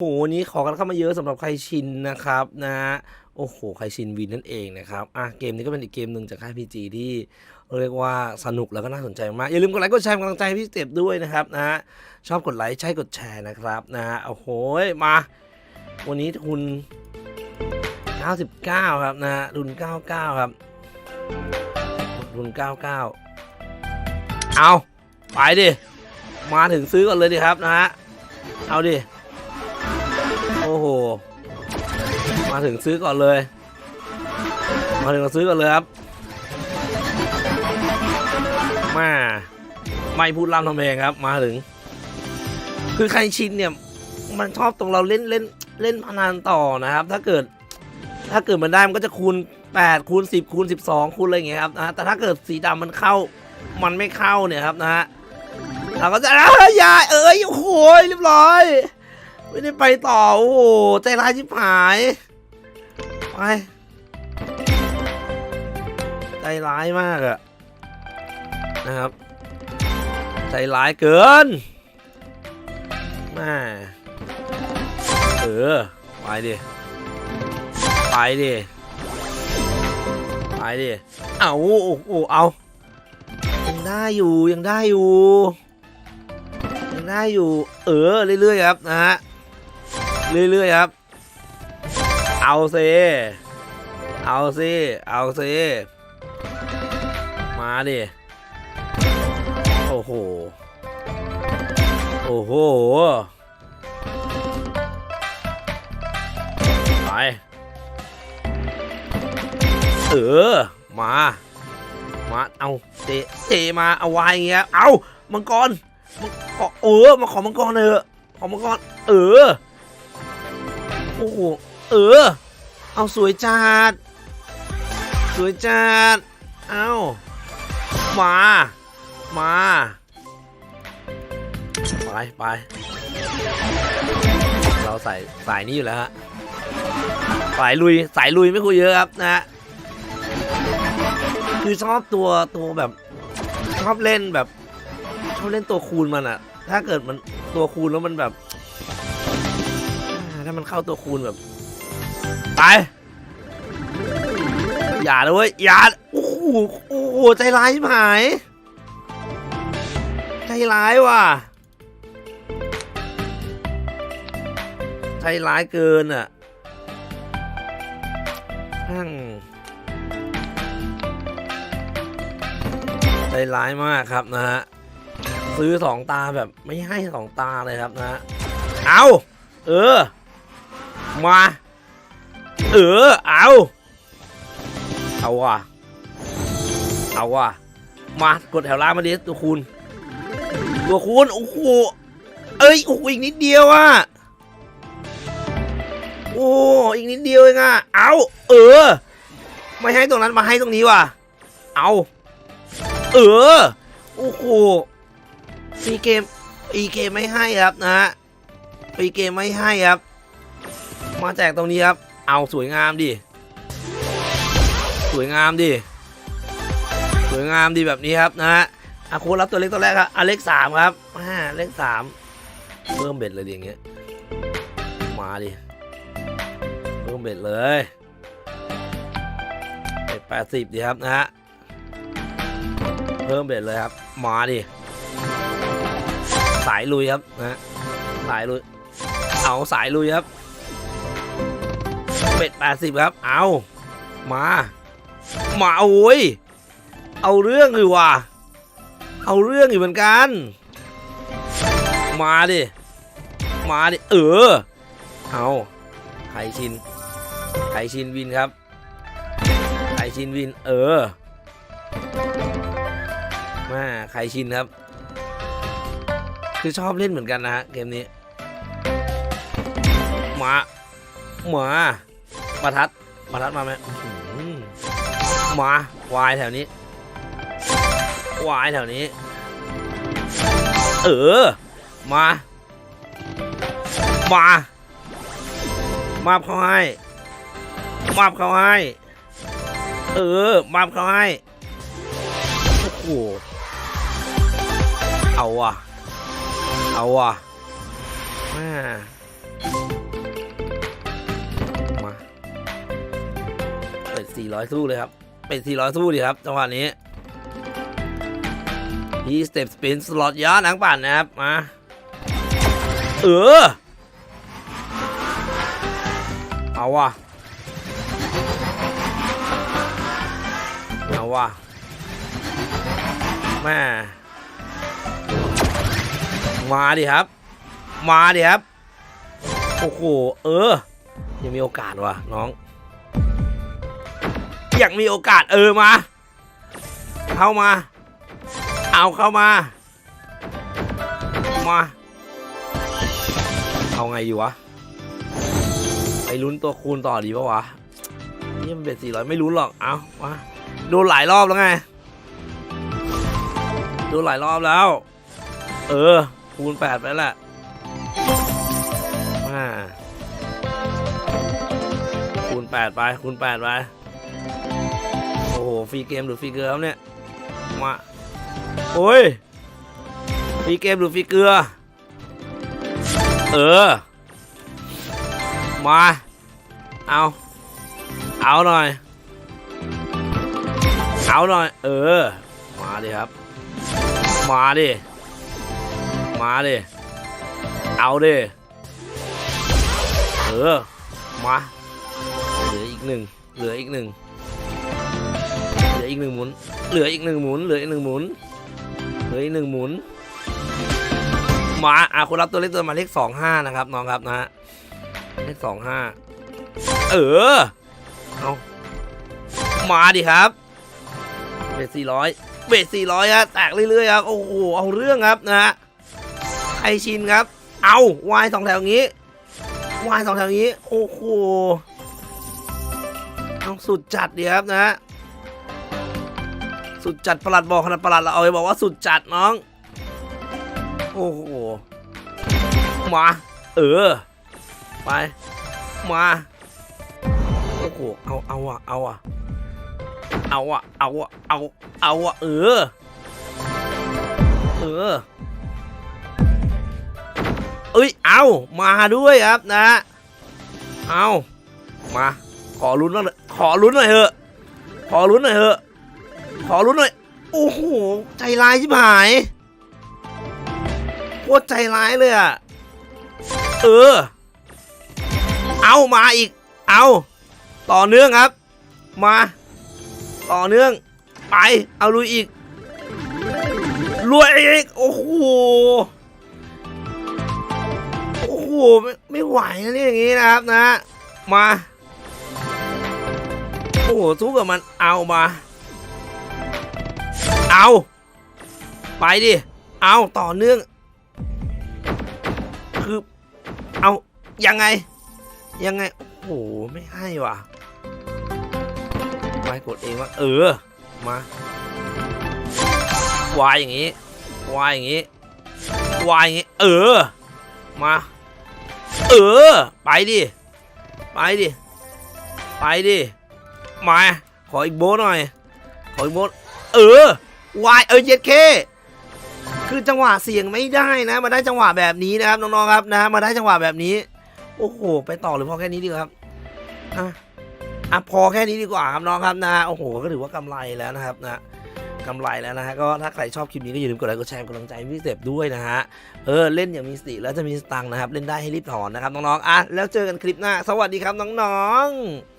โหวันนี้ขอกันเข้ามาเยอะสำหรับใครชินนะครับนะฮะโอ้โหใครชินวินนั่นเองนะครับอะเกมนี้ก็เป็นอีกเกมหนึ่งจากค่ายพีจีที่เรียกว่าสนุกแล้วก็น่าสนใจมากอย่าลืมกดไลค์กดแชร์กำลังใจพี่สเต็ปด้วยนะครับนะฮะชอบกดไลค์ใช่กดแชร์นะครับนะฮะโอ้โหมา วันนี้ทุน 99 ครับนะฮะทุน 99 ครับทุน 99 เอาไปดิมาถึงซื้อก่อนเลยดิครับนะฮะเอาดิ มาถึงซื้อก่อนเลย มาถึงซื้อก่อนเลยครับมาไม่พูดล่ำทำเพลงครับ มาถึง คือใครชินเนี่ย มันชอบตรงเราเล่นเล่นเล่นพนันต่อนะครับ ถ้าเกิด ถ้าเกิดมันได้มันก็จะคูณ8คูณ10คูณ12คูณอะไรอย่างเงี้ยครับนะแต่ถ้าเกิดสีดำมันเข้า มันไม่เข้าเนี่ยครับนะฮะเราก็จะอ้ายาเอ้ยโอ้โหเรียบร้อย ไม่ได้ไปต่อ โอ้โหใจร้ายชิบหาย ไปใจร้ายมากอะนะครับ ใจร้ายเกินม่เออไปดิไปดิไปดิเอาโอ้โหเอายังได้อยู่ยังได้อยู่ยังได้อยู่ เออเรื่อยๆครับนะฮะเรื่อยๆครับ เอาซิเอาซิเอาซิมาดิ โอ้โห โอ้โห ไป เออ มา มา เอาเจเจมา เอาวายอย่างเงี้ย เอามังกรขอเออ มาขอมังกรเถอะ ขอมังกร เออ โอ้โห เออ เอาสวยจัด สวยจัด เอามา มา ไปไป เราใส่สายนี้อยู่แล้วฮะ สายลุย สายลุยไม่คุยเยอะครับนะฮะคือชอบตัวตัวแบบชอบเล่นแบบชอบเล่นตัวคูณมันอะถ้าเกิดมันตัวคูณแล้วมันแบบอ่าถ้ามันเข้าตัวคูณแบบ ไป อย่าเลยเว้ยอย่าโอ้โหโอ้โหใจร้ายชิบหาย ใจร้ายว่ะ ใจร้ายเกินอะทั้งใจร้ายมากครับนะฮะ ซื้อสองตาแบบไม่ให้สองตาเลยครับนะฮะ เอา เออ มา เออ เอา เอาว่ะ เอาว่ะ มากดแถวล่างมาดิตัวคูณตัวคูณโอ้โห เอ้ย โอ้โห อีกนิดเดียวอะ โอ้ อีกนิดเดียวเองอะ เอา เออ ไม่ให้ตรงนั้นมาให้ตรงนี้ว่ะ เอา เออ โอ้โหซีเกมอีเกมไม่ให้ครับนะฮะอีเกมไม่ให้ครับ มาแจกตรงนี้ครับ เอาสวยงามดิ สวยงามดิ สวยงามดีแบบนี้ครับนะฮะอาคูรับตัวเล็กตัวแรกครับอะเลขสามครับอ่าเลขสามเพิ่มเบ็ดเลยอย่างเงี้ย มาดิ เพิ่มเบ็ดเลยเบ็ดแปดสิบดีครับนะฮะ เพิ่มเบ็ดเลยครับ มาดิ สายลุยครับนะสายลุย เอาสายลุยครับ เบ็ดแปดสิบครับ เอามา มาโอ้ย เอาเรื่องอยู่ว่ะ เอาเรื่องอยู่เหมือนกัน มาดิ มาดิ เออ เอาไข่ชินไข่ชินวินครับไข่ชินวิน เออ มาไข่ชินครับ คือชอบเล่นเหมือนกันนะฮะเกมนี้ มา มา ประทัดประทัดมาไหมหมาวายแถวนี้วายแถวนี้ เออ มา มา มาบเขาให้มาบเขาให้เออ มาบเขาให้โอ้โหเอาว่ะ เอาว่ะแม่ 400 สู้เลยครับ เป็น 400 สู้ดีครับจังหวะนี้พีสเต็ปสปินสล็อตย้อนหนังปั่นนะครับ มา เออ เอาว่ะ เอาว่ะแม่มาดิครับ มาดิครับ โอ้โห เออ ยังมีโอกาสว่ะน้อง อยังมีโอกาสเออมา เข้ามา เอาเข้ามา มา เอาไงอยู่วะ ไปลุ้นตัวคูณต่อดีปะวะ นี่มันเป็นสี่ร้อยไม่ลุ้นหรอก เอามาโดนหลายรอบแล้วไงโดนหลายรอบแล้ว เออ คูณแปดไปแหละมาคูณแปดไป คูณแปดไป อ้โหฟรีเกมหรือฟรีเกลือครับเนี่ยมาโอ้ยฟรีเกมหรือฟรีเกลือ เออ มา เอา เอาหน่อย เอาหน่อย เออ มาดิครับ มาดิ มาดิ เอาดิ เออ มา เหลืออีกหนึ่ง เหลืออีกหนึ่ง ออีกหนึ่งหมุน เหลืออีกหนึ่งหมุน เหลืออีกหนึ่งหมุน เหลืออีกหนึ่งหมุน มาอะคนรับตัวเลขตัวมาเลขสองห้านะครับน้องครับนะฮะเลขสองห้าเออ เอามาดิครับ เบสสี่ร้อยเบสสี่ร้อยฮะแตกเรื่อยๆครับ โอ้โห เอาเรื่องครับนะฮะไอชินครับ เอาวายสองแถวงี้วายสองแถวงนี้ โอ้โหเอาสุดจัดดีครับนะฮะ สุดจัดประหลัดบอกขนาดประหลัดเราเอาไปบอกว่าสุดจัดน้อง โอ้โห มา เออ ไป มา โอ้โห เอา เอาอะเอาอะเอาอะเอาอะเอา เอาอะเออ เออ เอ้ย เอามาด้วยครับนะ เอามา ขอลุ้นหน่อยขอลุ้นหน่อยเถอะ ขอลุ้นหน่อยเถอะ ขอลุ้นหน่อย โอ้โห ใจร้ายชิบหายโคตรใจร้ายเลยอะ เออ เอามาอีก เอาต่อเนื่องครับ มา ต่อเนื่อง ไป เอาลุยอีกรวยอีก โอ้โห โอ้โห ไม่ไม่ไหวนะเนี่ยอย่างนี้นะครับนะ มา โอ้โหสู้กับมันเอามา เอา ไปดิ เอาต่อเนื่อง คือ เอา ยังไง ยังไง โอ้โห ไม่ให้ว่ะไม่กดเองว่า เออ มาวายอย่างนี้วายอย่างนี้วายอย่างนี้ เออ มา เออ ไปดิ ไปดิ ไปดิ มา ขออีกโบทหน่อย ขออีกโบทเออ วายเออเย็ดเคคือจังหวะเสียงไม่ได้นะ มาได้จังหวะแบบนี้นะครับน้องๆครับนะ มาได้จังหวะแบบนี้ โอ้โห ไปต่อหรือพอแค่นี้ดีครับอะอะพอแค่นี้ดีกว่าครับน้องครับนะโอ้โห ก็ถือว่ากำไรแล้วนะครับนะกำไรแล้วนะฮะก็ถ้าใครชอบคลิปนี้ก็อย่าลืมกดไลค์กดแชร์กำลังใจพี่เสพด้วยนะฮะเออเล่นอย่างมีสติแล้วจะมีสตังค์นะครับ เล่นได้ให้รีบถอนนะครับน้องๆอะแล้วเจอกันคลิปหน้า สวัสดีครับน้องๆ